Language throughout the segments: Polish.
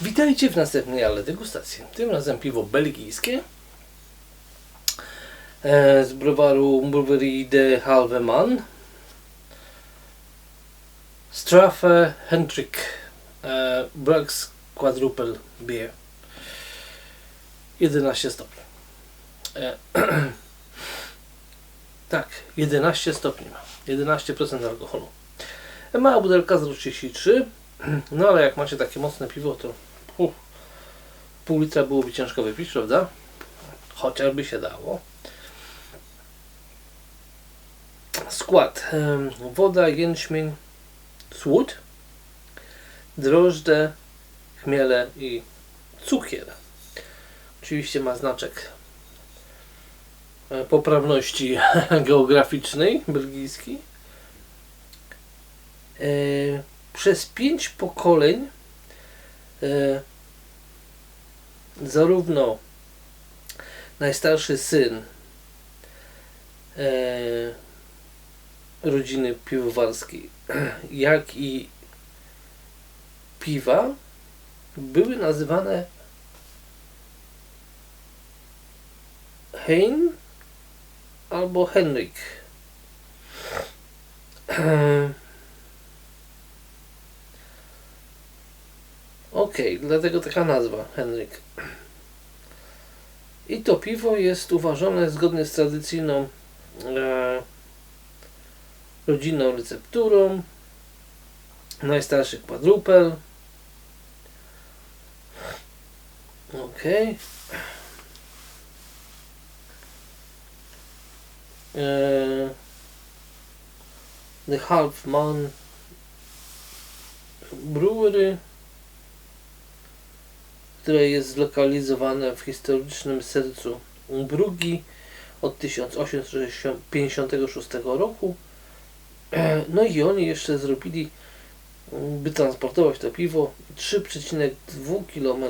Witajcie w następnej ale degustacji. Tym razem piwo belgijskie e, z browaru Brewerie de Halveman Strafe Hendrik e, Brax Quadruple Beer 11 stopni. E, tak, 11 stopni ma. 11% alkoholu. Mała butelka z 33. No ale jak macie takie mocne piwo, to uf, pół litra byłoby ciężko wypić, prawda? Chociażby się dało. Skład. Woda, jęczmień, słód, drożdże, chmiele i cukier. Oczywiście ma znaczek e, poprawności geograficznej belgijski. E, przez pięć pokoleń e, zarówno najstarszy syn e, rodziny piwowarskiej, jak i piwa były nazywane Hein albo Henryk. Okej, dlatego taka nazwa, Henryk. I to piwo jest uważane zgodnie z tradycyjną e, rodzinną recepturą. Najstarszy quadrupel. Okej. E, The Half Man Brewery które jest zlokalizowane w historycznym sercu Brugi od 1856 roku. No i oni jeszcze zrobili, by transportować to piwo, 3,2 km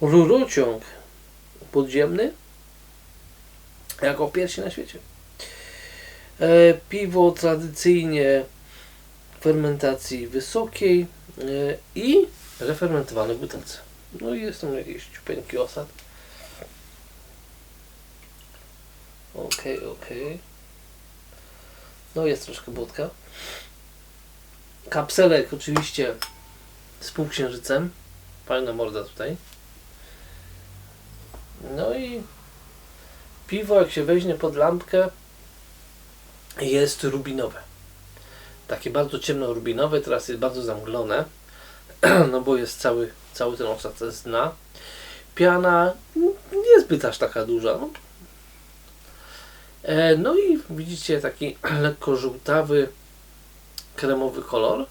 rurociąg podziemny jako pierwszy na świecie. E, Piwo tradycyjnie fermentacji wysokiej e, i refermentowane w butelce. No i jest tam jakiś ciupeńki osad. Okej, okej. No jest troszkę budka. Kapselek oczywiście z półksiężycem. Fajna morda tutaj. No i piwo jak się weźmie pod lampkę jest rubinowe. Takie bardzo ciemno rubinowe, teraz jest bardzo zamglone. no bo jest cały, cały ten osad z dna. Piana niezbyt aż taka duża. No. E, no i widzicie taki lekko żółtawy, kremowy kolor.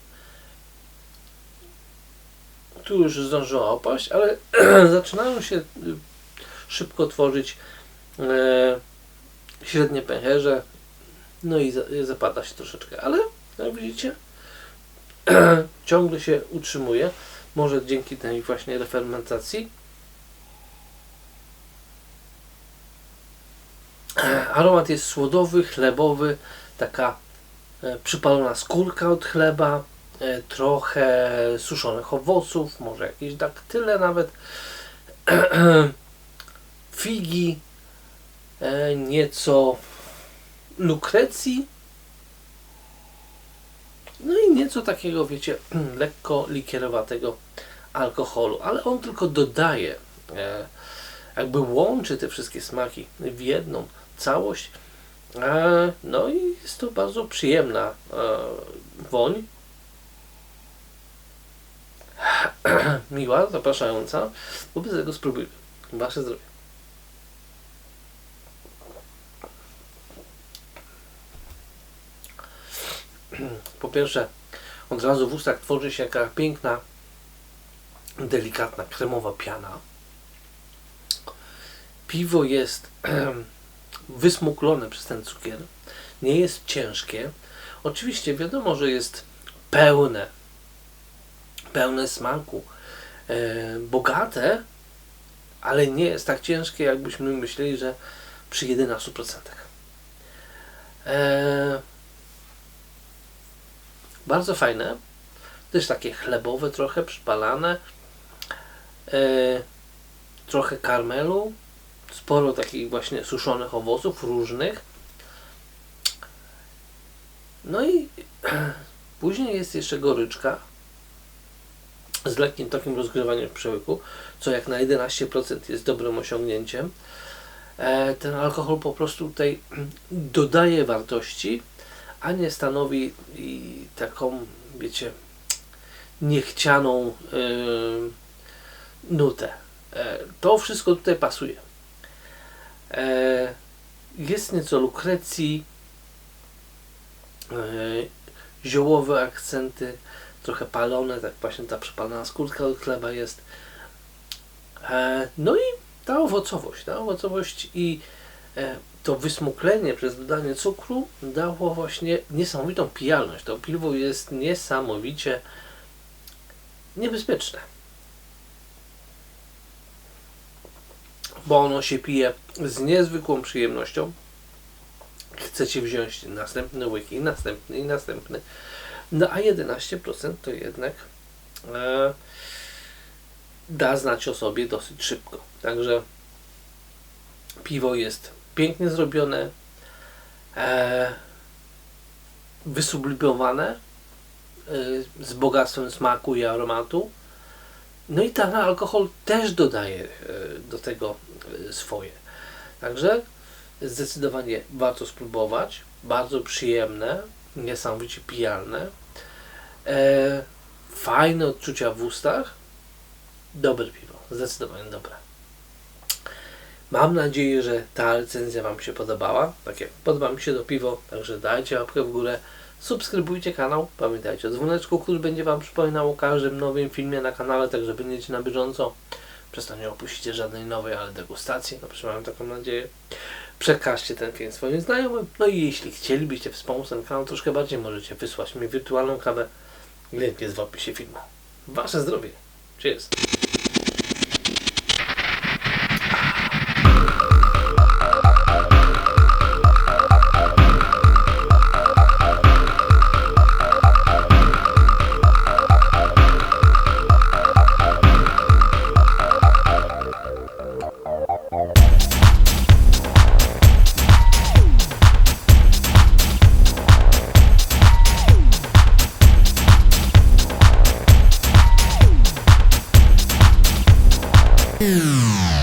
Tu już zdążyła opaść, ale zaczynają się y, szybko tworzyć e, średnie pęcherze. No i za, zapada się troszeczkę, ale jak widzicie, ciągle się utrzymuje. Może dzięki tej właśnie refermentacji. Aromat jest słodowy, chlebowy, taka e, przypalona skórka od chleba, e, trochę suszonych owoców, może jakieś daktyle nawet, figi, e, nieco lukrecji nieco takiego, wiecie, lekko likierowatego alkoholu, ale on tylko dodaje, e, jakby łączy te wszystkie smaki w jedną całość. E, no i jest to bardzo przyjemna e, woń. Miła, zapraszająca. Wobec tego spróbujmy. Wasze zdrowie. po pierwsze, od razu w ustach tworzy się jaka piękna, delikatna, kremowa piana. Piwo jest wysmuklone przez ten cukier. Nie jest ciężkie. Oczywiście wiadomo, że jest pełne, pełne smaku, e, bogate, ale nie jest tak ciężkie, jakbyśmy myśleli, że przy 11%. E, bardzo fajne. Też takie chlebowe trochę, przypalane. e, trochę karmelu, sporo takich właśnie suszonych owoców różnych. No i później jest jeszcze goryczka z lekkim takim rozgrywaniem w przełyku, co jak na 11% jest dobrym osiągnięciem. E, ten alkohol po prostu tutaj dodaje wartości, a nie stanowi taką, wiecie, niechcianą yy, nutę. E, to wszystko tutaj pasuje. E, jest nieco lukrecji, e, ziołowe akcenty, trochę palone, tak właśnie ta przepalona skórka od chleba jest. E, no i ta owocowość, ta owocowość i to wysmuklenie przez dodanie cukru dało właśnie niesamowitą pijalność. To piwo jest niesamowicie niebezpieczne. Bo ono się pije z niezwykłą przyjemnością. Chcecie wziąć następny łyk i następny i następny. No a 11% to jednak e, da znać o sobie dosyć szybko. Także piwo jest pięknie zrobione, e, wysublimowane, e, z bogactwem smaku i aromatu. No i ten alkohol też dodaje e, do tego e, swoje. Także zdecydowanie warto spróbować. Bardzo przyjemne, niesamowicie pijalne. E, fajne odczucia w ustach. Dobre piwo, zdecydowanie dobre. Mam nadzieję, że ta recenzja Wam się podobała. Tak jak podoba mi się to piwo, także dajcie łapkę w górę, subskrybujcie kanał, pamiętajcie o dzwoneczku, który będzie Wam przypominał o każdym nowym filmie na kanale, tak że będziecie na bieżąco. Przez to nie opuścicie żadnej nowej, ale degustacji, no przynajmniej mam taką nadzieję. Przekażcie ten film swoim znajomym, no i jeśli chcielibyście wspomóc ten kanał troszkę bardziej, możecie wysłać mi wirtualną kawę. Link jest w opisie filmu. Wasze zdrowie. Cheers. Mm.